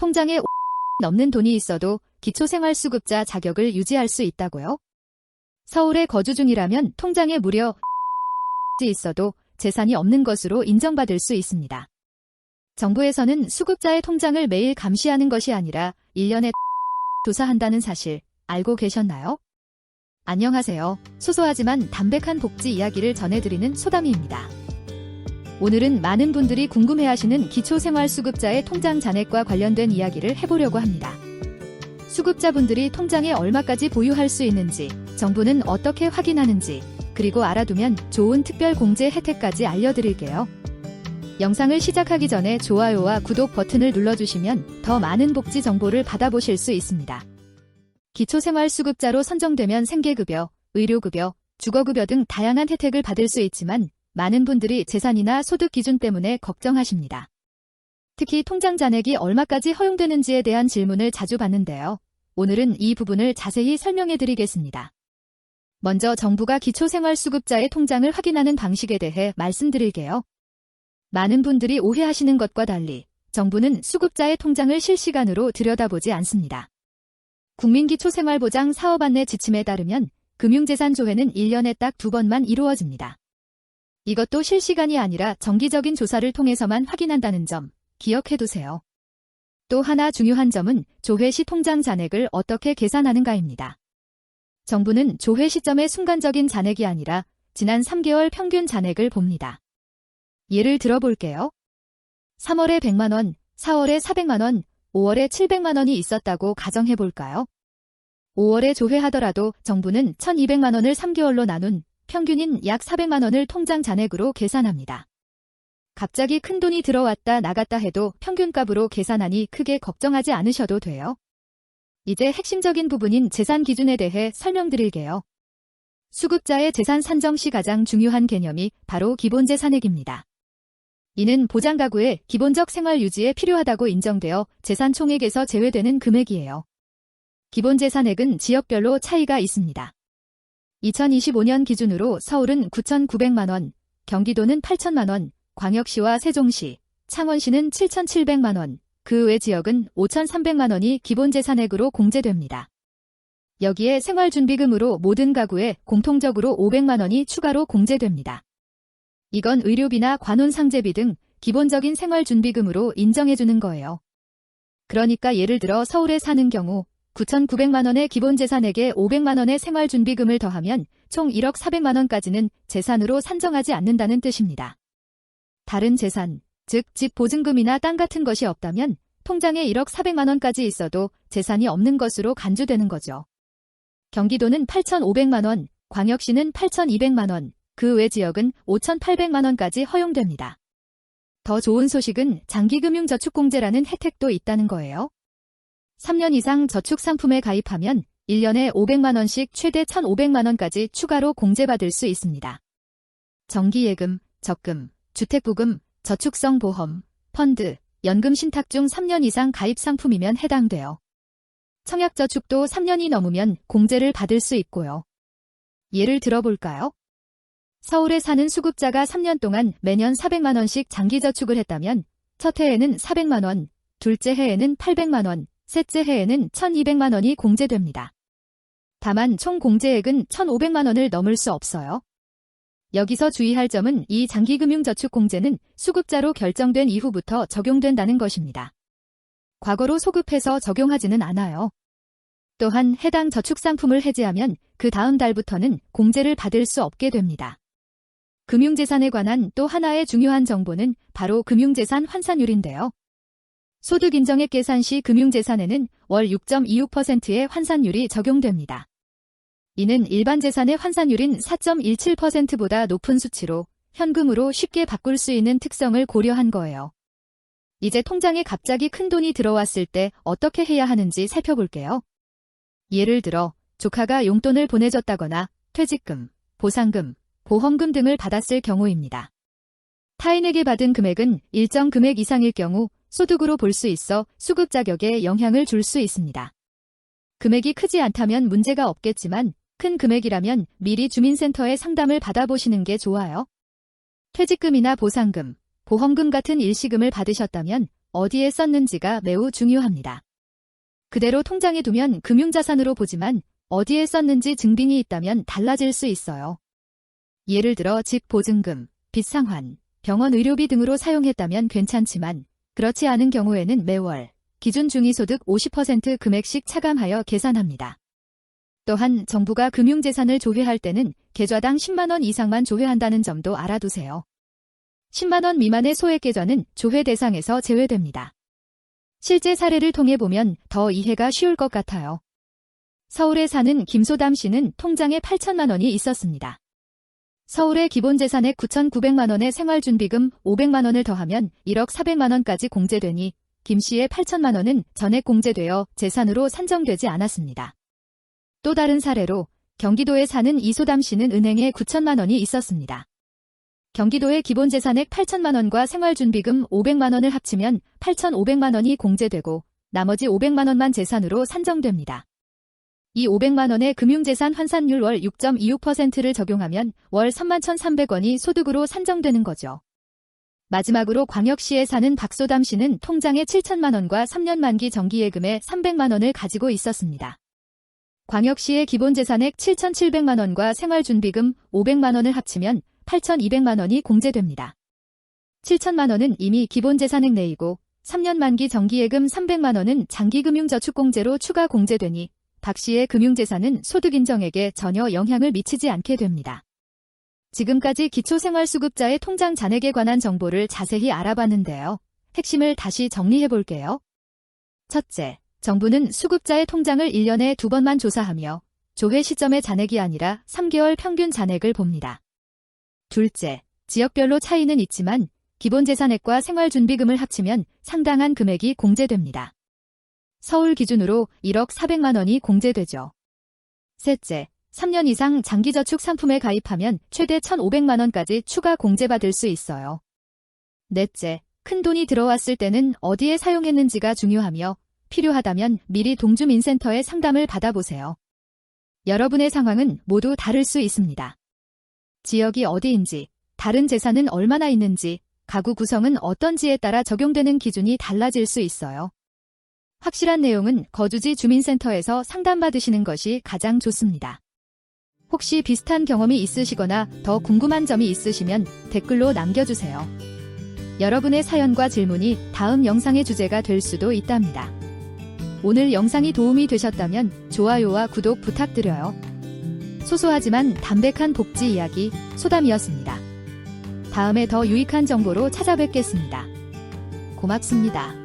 통장에 넘는 돈이 있어도 기초생활수급자 자격을 유지할 수 있다고요? 서울에 거주 중이라면 통장에 무려 있어도 재산이 없는 것으로 인정받을 수 있습니다. 정부에서는 수급자의 통장을 매일 감시하는 것이 아니라 1년에 조사한다는 사실 알고 계셨나요? 안녕하세요. 소소하지만 담백한 복지 이야기를 전해드리는 소담이입니다. 오늘은 많은 분들이 궁금해하시는 기초생활수급자의 통장 잔액과 관련된 이야기를 해보려고 합니다. 수급자분들이 통장에 얼마까지 보유할 수 있는지, 정부는 어떻게 확인하는지, 그리고 알아두면 좋은 특별 공제 혜택까지 알려드릴게요. 영상을 시작하기 전에 좋아요와 구독 버튼을 눌러주시면 더 많은 복지 정보를 받아보실 수 있습니다. 기초생활수급자로 선정되면 생계급여, 의료급여, 주거급여 등 다양한 혜택을 받을 수 있지만 많은 분들이 재산이나 소득 기준 때문에 걱정하십니다. 특히 통장 잔액이 얼마까지 허용되는지에 대한 질문을 자주 받는데요. 오늘은 이 부분을 자세히 설명해 드리겠습니다. 먼저 정부가 기초생활수급자의 통장을 확인하는 방식에 대해 말씀드릴게요. 많은 분들이 오해하시는 것과 달리 정부는 수급자의 통장을 실시간으로 들여다보지 않습니다. 국민기초생활보장 사업 안내 지침에 따르면 금융재산 조회는 1년에 딱 두 번만 이루어집니다. 이것도 실시간이 아니라 정기적인 조사를 통해서만 확인한다는 점 기억해두세요. 또 하나 중요한 점은 조회 시 통장 잔액을 어떻게 계산하는가입니다. 정부는 조회 시점의 순간적인 잔액이 아니라 지난 3개월 평균 잔액을 봅니다. 예를 들어볼게요. 3월에 100만원, 4월에 400만원, 5월에 700만원이 있었다고 가정해볼까요? 5월에 조회하더라도 정부는 1200만원을 3개월로 나눈 평균인 약 400만 원을 통장 잔액으로 계산합니다. 갑자기 큰 돈이 들어왔다 나갔다 해도 평균값으로 계산하니 크게 걱정하지 않으셔도 돼요. 이제 핵심적인 부분인 재산 기준에 대해 설명드릴게요. 수급자의 재산 산정 시 가장 중요한 개념이 바로 기본재산액입니다. 이는 보장가구의 기본적 생활 유지에 필요하다고 인정되어 재산 총액에서 제외되는 금액이에요. 기본재산액은 지역별로 차이가 있습니다. 2025년 기준으로 서울은 9,900만원, 경기도는 8천만원, 광역시와 세종시, 창원시는 7,700만원, 그 외 지역은 5,300만원이 기본재산액으로 공제됩니다. 여기에 생활준비금으로 모든 가구에 공통적으로 500만원이 추가로 공제됩니다. 이건 의료비나 관혼상제비 등 기본적인 생활준비금으로 인정해주는 거예요. 그러니까 예를 들어 서울에 사는 경우 9,900만원의 기본 재산액에 500만원의 생활준비금을 더하면 총 1억 400만원까지는 재산으로 산정하지 않는다는 뜻입니다. 다른 재산, 즉 집 보증금이나 땅 같은 것이 없다면 통장에 1억 400만원까지 있어도 재산이 없는 것으로 간주되는 거죠. 경기도는 8,500만원, 광역시는 8,200만원, 그 외 지역은 5,800만원까지 허용됩니다. 더 좋은 소식은 장기금융저축공제라는 혜택도 있다는 거예요. 3년 이상 저축 상품에 가입하면 1년에 500만원씩 최대 1,500만원까지 추가로 공제받을 수 있습니다. 정기예금, 적금, 주택부금, 저축성 보험, 펀드, 연금 신탁 중 3년 이상 가입 상품이면 해당돼요. 청약저축도 3년이 넘으면 공제를 받을 수 있고요. 예를 들어볼까요? 서울에 사는 수급자가 3년 동안 매년 400만원씩 장기저축을 했다면 첫 해에는 400만원, 둘째 해에는 800만원, 셋째 해에는 1200만 원이 공제됩니다. 다만 총 공제액은 1500만 원을 넘을 수 없어요. 여기서 주의할 점은 이 장기금융저축공제는 수급자로 결정된 이후부터 적용된다는 것입니다. 과거로 소급해서 적용하지는 않아요. 또한 해당 저축상품을 해지하면 그 다음 달부터는 공제를 받을 수 없게 됩니다. 금융재산에 관한 또 하나의 중요한 정보는 바로 금융재산 환산율인데요. 소득 인정액 계산 시 금융재산에는 월 6.26%의 환산율이 적용됩니다. 이는 일반 재산의 환산율인 4.17%보다 높은 수치로 현금으로 쉽게 바꿀 수 있는 특성을 고려한 거예요. 이제 통장에 갑자기 큰 돈이 들어왔을 때 어떻게 해야 하는지 살펴볼게요. 예를 들어 조카가 용돈을 보내줬다거나 퇴직금, 보상금, 보험금 등을 받았을 경우입니다. 타인에게 받은 금액은 일정 금액 이상일 경우 소득으로 볼 수 있어 수급 자격에 영향을 줄 수 있습니다. 금액이 크지 않다면 문제가 없겠지만 큰 금액이라면 미리 주민센터에 상담을 받아보시는 게 좋아요. 퇴직금이나 보상금, 보험금 같은 일시금을 받으셨다면 어디에 썼는지가 매우 중요합니다. 그대로 통장에 두면 금융자산으로 보지만 어디에 썼는지 증빙이 있다면 달라질 수 있어요. 예를 들어 집 보증금, 빚 상환, 병원 의료비 등으로 사용했다면 괜찮지만 그렇지 않은 경우에는 매월 기준 중위소득 50% 금액씩 차감하여 계산합니다. 또한 정부가 금융재산을 조회할 때는 계좌당 10만원 이상만 조회한다는 점도 알아두세요. 10만원 미만의 소액 계좌는 조회 대상에서 제외됩니다. 실제 사례를 통해 보면 더 이해가 쉬울 것 같아요. 서울에 사는 김소담 씨는 통장에 8천만 원이 있었습니다. 서울의 기본 재산액 9,900만 원의 생활준비금 500만 원을 더하면 1억 400만 원까지 공제되니 김 씨의 8천만 원은 전액 공제되어 재산으로 산정되지 않았습니다. 또 다른 사례로 경기도에 사는 이소담 씨는 은행에 9천만 원이 있었습니다. 경기도의 기본 재산액 8천만 원과 생활준비금 500만 원을 합치면 8,500만 원이 공제되고 나머지 500만 원만 재산으로 산정됩니다. 이 500만 원의 금융재산 환산율 월 6.26%를 적용하면 월 31,300원이 소득으로 산정되는 거죠. 마지막으로 광역시에 사는 박소담 씨는 통장에 7천만 원과 3년 만기 정기예금에 300만 원을 가지고 있었습니다. 광역시의 기본재산액 7,700만 원과 생활준비금 500만 원을 합치면 8,200만 원이 공제됩니다. 7천만 원은 이미 기본재산액 내이고 3년 만기 정기예금 300만 원은 장기금융저축공제로 추가 공제되니 박 씨의 금융재산은 소득인정액에 전혀 영향을 미치지 않게 됩니다. 지금까지 기초생활수급자의 통장 잔액에 관한 정보를 자세히 알아봤는데요. 핵심을 다시 정리해 볼게요. 첫째, 정부는 수급자의 통장을 1년에 두 번만 조사하며 조회 시점의 잔액이 아니라 3개월 평균 잔액을 봅니다. 둘째, 지역별로 차이는 있지만 기본재산액과 생활준비금을 합치면 상당한 금액이 공제됩니다. 서울 기준으로 1억 400만 원이 공제되죠. 셋째, 3년 이상 장기저축 상품에 가입하면 최대 1,500만 원까지 추가 공제받을 수 있어요. 넷째, 큰 돈이 들어왔을 때는 어디에 사용했는지가 중요하며 필요하다면 미리 동주민센터에 상담을 받아보세요. 여러분의 상황은 모두 다를 수 있습니다. 지역이 어디인지, 다른 재산은 얼마나 있는지, 가구 구성은 어떤지에 따라 적용되는 기준이 달라질 수 있어요. 확실한 내용은 거주지 주민센터에서 상담받으시는 것이 가장 좋습니다. 혹시 비슷한 경험이 있으시거나 더 궁금한 점이 있으시면 댓글로 남겨주세요. 여러분의 사연과 질문이 다음 영상의 주제가 될 수도 있답니다. 오늘 영상이 도움이 되셨다면 좋아요와 구독 부탁드려요. 소소하지만 담백한 복지 이야기 소담이었습니다. 다음에 더 유익한 정보로 찾아뵙겠습니다. 고맙습니다.